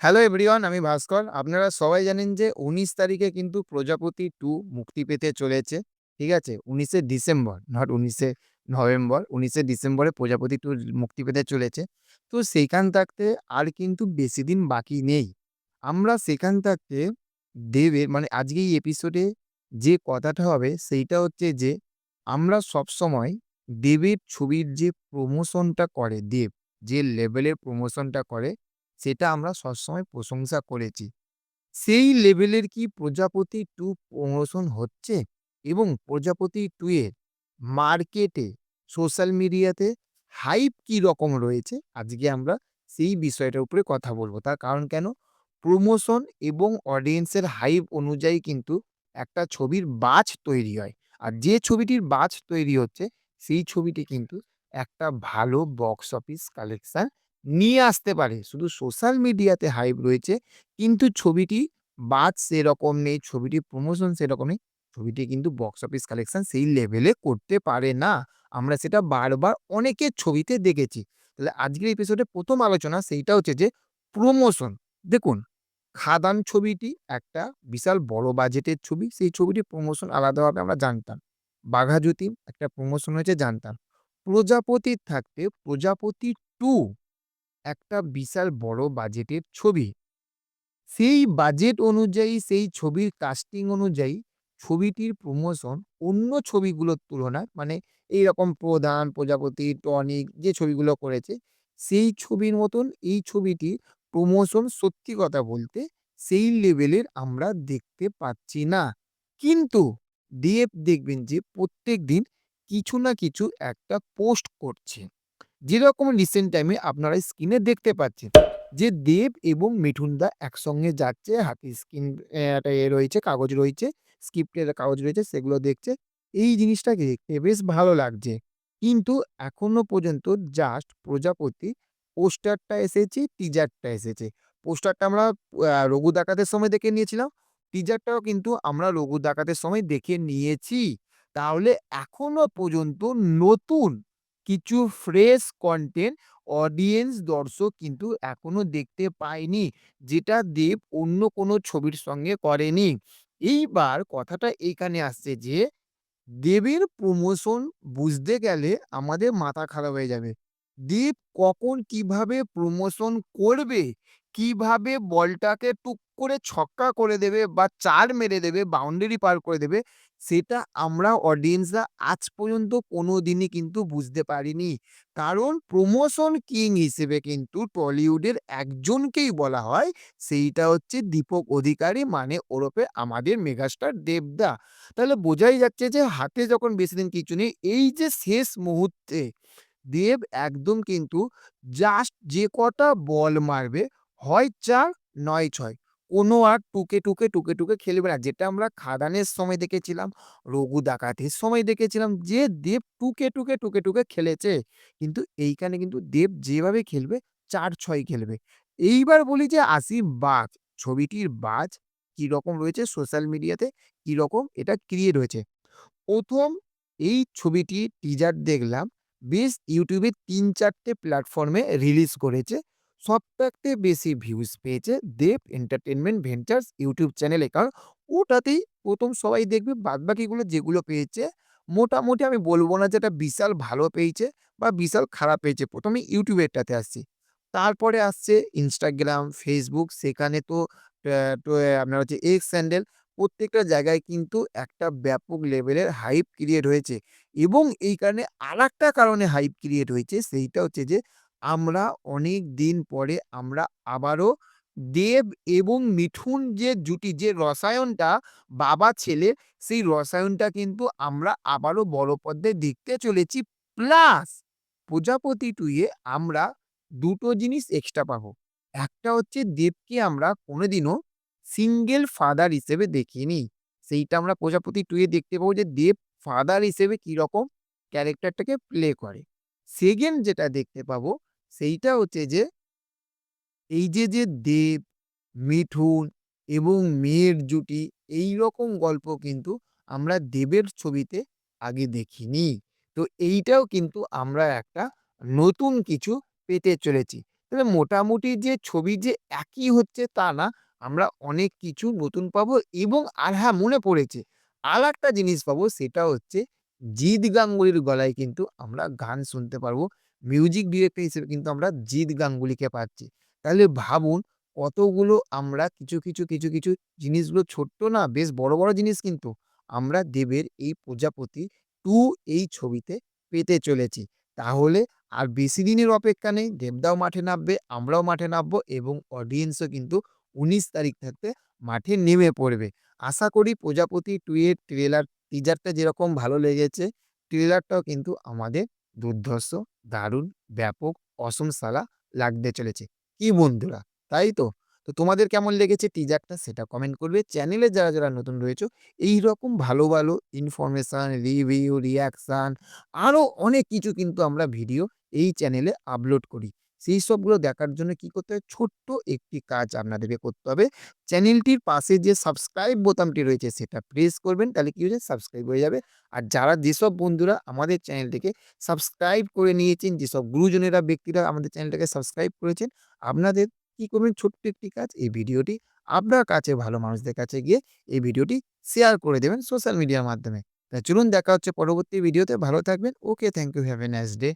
Hello everyone আমি ভাস্কর। আপনারা সবাই জানেন যে ১৯ তারিখে কিন্তু 'প্রজাপতি টু মুক্তি পেতে চলেছে। ঠিক আছে? উনিশে ডিসেম্বর, নট উনিশে নভেম্বর। উনিশে ডিসেম্বরে 'প্রজাপতি 2' মুক্তি পেতে চলেছে। তো সেইখান থাকতে আর কিন্তু বেশি দিন বাকি নেই। আমরা সেখান থাকতে দেবের মানে আজকে এই এপিসোডে যে কথাটা হবে সেইটা হচ্ছে যে আমরা সবসময় দেবের ছবির যে প্রমোশনটা করে দেব, যে লেভেলের প্রমোশনটা করে সেটা আমরা সবসময় প্রশংসা করেছি। সেই লেভেলের কি 'প্রজাপতি টু প্রমোশন হচ্ছে? এবং 'প্রজাপতি 2' এর মার্কেটে, সোশ্যাল মিডিয়াতে হাইপ কি রকম রয়েছে? আজকে আমরা সেই বিষয়টার উপরে কথা বলব তার কারণ কেন? প্রমোশন এবং অডিয়েন্সের হাইপ অনুযায়ী কিন্তু একটা ছবির বাজ তৈরি হয়। আর যে ছবিটির বাজ তৈরি হচ্ছে সেই ছবিটি কিন্তু একটা ভালো বক্স অফিস কালেকশন নিয়ে আসতে পারে। শুধু সোশ্যাল মিডিয়াতে হাইপ রয়েছে কিন্তু ছবিটি বাজ সেরকম নেই, ছবিটি প্রমোশন সেরকম নেই। ছবিটি কিন্তু বক্স অফিস কালেকশন সেই লেভেলে করতে পারে না। আমরা সেটা বারবার অনেকের ছবিতে দেখেছি। তাহলে আজকের এপিসোডে প্রথম আলোচনা সেইটা হচ্ছে যে প্রমোশন। দেখুন, 'খাদান' ছবিটি একটা বিশাল বড় বাজেটের ছবি। সেই ছবিটি প্রমোশন আলাদাভাবে আমরা জানতাম। 'বাঘা একটা প্রমোশন হয়েছে জানতাম। 'প্রজাপতির' থাকতে 'প্রজাপতি 2' একটা বিশাল বড় বাজেটের ছবি। সেই বাজেট অনুযায়ী, সেই ছবির কাস্টিং অনুযায়ী ছবিটির প্রমোশন অন্য ছবিগুলোর তুলনায় মানে এই রকম 'প্রধান', 'প্রজাপতি', 'টনিক' যে ছবিগুলো করেছে সেই ছবির মতন এই ছবিটির প্রমোশন সত্যি কথা বলতে সেই লেভেলের আমরা দেখতে পাচ্ছি না। কিন্তু দেব দেখবেন যে প্রত্যেকদিন কিছু না কিছু একটা পোস্ট করছে। যেরকম রিসেন্ট টাইমে আপনারা স্ক্রিনে দেখতে পাচ্ছেন যে দেব এবং মিঠুনদা একসঙ্গে যাচ্ছে। হাতে স্ক্রিন এ রয়েছে, কাগজ রয়েছে, স্ক্রিপ্টের কাগজ রয়েছে সেগুলো দেখছে। এই জিনিসটাকে দেখতে বেশ ভালো লাগছে। কিন্তু এখনও পর্যন্ত জাস্ট 'প্রজাপতি' পোস্টারটা এসেছে, টিজারটা এসেছে। পোস্টারটা আমরা 'রঘু ডাকাতের' সময় দেখে নিয়েছিলাম। টিজারটাও কিন্তু আমরা 'রঘু ডাকাতের' সময় দেখে নিয়েছি। তাহলে এখনও পর্যন্ত নতুন কিছু ফ্রেশ কন্টেন্ট অডিয়েন্স, দর্শক কিন্তু এখনও দেখতে পায়নি। যেটা দেব অন্য কোনো ছবির সঙ্গে করেনি। এইবার কথাটা এইখানে আসছে যে দেবের প্রমোশন বুঝতে গেলে আমাদের মাথা খারাপ হয়ে যাবে। দেব কখন কীভাবে প্রমোশন করবে, কীভাবে বলটাকে টুক করে ছক্কা করে দেবে বা চার মেরে দেবে, বাউন্ডারি পার করে দেবে সেটা আমরা অডিয়েন্সরা আজ পর্যন্ত কোনোদিনই কিন্তু বুঝতে পারিনি। কারণ প্রমোশন কিং হিসেবে কিন্তু টলিউডের একজনকেই বলা হয় সেইটা হচ্ছে দীপক অধিকারী মানে ওরফে আমাদের মেগাস্টার দেবদা। তাহলে বোঝাই যাচ্ছে যে হাতে যখন বেশি দিন কিছু নেই এই যে শেষ মুহূর্তে দেব একদম কিন্তু জাস্ট যে কটা বল মারবে হয় চার নয় ৬ কোনো আর টুকে, টুকে, টুকে, টুকে খেলবে না। যেটা আমরা 'খাদানের' সময় দেখেছিলাম, 'রঘু ডাকাতের' সময় দেখেছিলাম যে দেব টুকে, টুকে, টুকে, টুকে খেলেছে। কিন্তু এইখানে কিন্তু দেব যেভাবে খেলবে ৪-৬ খেলবে। এইবার বলি যে আসি বাজ। ছবিটির বাজ কীরকম রয়েছে সোশ্যাল মিডিয়াতে, কীরকম এটা ক্রিয়েট হয়েছে। প্রথম এই ছবিটি টিজার দেখলাম বেশ ইউটিউবে তিন চারটে প্ল্যাটফর্মে রিলিজ করেছে। সবথেকে বেশি ভিউজ পেয়েছে দেব এন্টারটেইনমেন্ট ভেঞ্চারস ইউটিউব চ্যানেলে। কারণ ওটাতেই প্রথম সবাই দেখবে বাদবাকিগুলো যেগুলো পেয়েছে মোটামুটি আমি বলব না যে এটা বিশাল ভালো পেয়েছে বা বিশাল খারাপ পেয়েছে। ১ম এ ইউটিউবেরটাতে আসছি। তারপরে আসছে ইনস্টাগ্রাম, ফেসবুক সেখানে তো আপনার হচ্ছে এক্স স্যান্ডেল প্রত্যেকটা জায়গায় কিন্তু একটা ব্যাপক লেভেলের হাইপ ক্রিয়েট হয়েছে। এবং এই কারণে আরেকটা কারণে হাইপ ক্রিয়েট হয়েছে সেইটা হচ্ছে যে আমরা অনেক দিন পরে আমরা আবারও দেব এবং মিঠুন যে জুটি, যে রসায়নটা বাবা-ছেলে সেই রসায়নটা কিন্তু আমরা আবারও বড় পর্দায় দেখতে চলেছি। প্লাস 'প্রজাপতি টুয়ে আমরা দুটো জিনিস এক্সট্রা পাবো। একটা হচ্ছে দেবকে আমরা কোনোদিনও সিঙ্গেল ফাদার হিসেবে দেখিনি। সেইটা আমরা 'প্রজাপতি টুয়ে দেখতে পাবো যে দেব ফাদার হিসেবে কীরকম ক্যারেক্টারটাকে প্লে করে। সেকেন্ড যেটা দেখতে পাবো সেইটা হচ্ছে যে এই যে, যে দেব, মিঠুন এবং মেয়ের জুটি এই রকম গল্প কিন্তু আমরা দেবের ছবিতে আগে দেখিনি। তো এইটাও কিন্তু আমরা একটা নতুন কিছু পেতে চলেছি। তবে মোটামুটি যে ছবি যে একই হচ্ছে তা না। আমরা অনেক কিছু নতুন পাবো এবং আর হ্যাঁ মনে পড়েছে। আরেকটা জিনিস পাবো সেটা হচ্ছে জিৎ গাঙ্গুলির গলায় কিন্তু আমরা গান শুনতে পারব। মিউজিক ডিরেক্টর হিসেবে কিন্তু আমরা জিৎ গাঙ্গুলিকে পাচ্ছি। তাহলে ভাবুন কতগুলো আমরা কিছু, কিছু, কিছু, কিছু জিনিসগুলো ছোট্ট না বেশ বড়, বড় জিনিস কিন্তু আমরা দেবের এই 'প্রজাপতি টু এই ছবিতে পেতে চলেছি। তাহলে আর বেশি দিনের অপেক্ষা নেই। দেবদাও মাঠে নামবে, আমরাও মাঠে নামবো এবং অডিয়েন্সও কিন্তু ১৯ তারিখ থাকতে মাঠে নেমে পড়বে। আশা করি 'প্রজাপতি টু এর ট্রেলার টিজারটা যেরকম ভালো লেগেছে, ট্রেলারটাও কিন্তু আমাদের দুর্ধর্ষ, দারুণ, ব্যাপক, অসম সালা লাগতে চলেছে। কি বন্ধুরা, তাই তো? তো তোমাদের কেমন লেগেছে টিজারটা সেটা কমেন্ট করবে। চ্যানেলে যারা, যারা নতুন রয়েছে এই রকম ভালো, ভালো ইনফরমেশান রিভিউ, রিয়াকশান আরও অনেক কিছু কিন্তু আমরা ভিডিও এই চ্যানেলে আপলোড করি। সেই সবগুলো দেখার জন্য কি করতে হবে? ছোট্ট একটি কাজ আপনাদেরকে করতে হবে। চ্যানেলটির পাশে যে সাবস্ক্রাইব বোতামটি রয়েছে সেটা প্রেস করবেন। তাহলে কি হয়েছে? সাবস্ক্রাইব হয়ে যাবে। আর যারা যেসব বন্ধুরা আমাদের চ্যানেলটিকে সাবস্ক্রাইব করে নিয়েছেন, যেসব গুরুজনেরা ব্যক্তিরা আমাদের চ্যানেলটাকে সাবস্ক্রাইব করেছেন, আপনাদের কি করবেন? ছোট্ট একটি কাজ এই ভিডিওটি আপনার কাছে ভালো মানুষদের কাছে গিয়ে এই ভিডিওটি শেয়ার করে দেবেন সোশ্যাল মিডিয়ার মাধ্যমে। তা চলুন দেখা হচ্ছে পরবর্তী ভিডিওতে। ভালো থাকবেন। Okay, thank you. Have a nice day.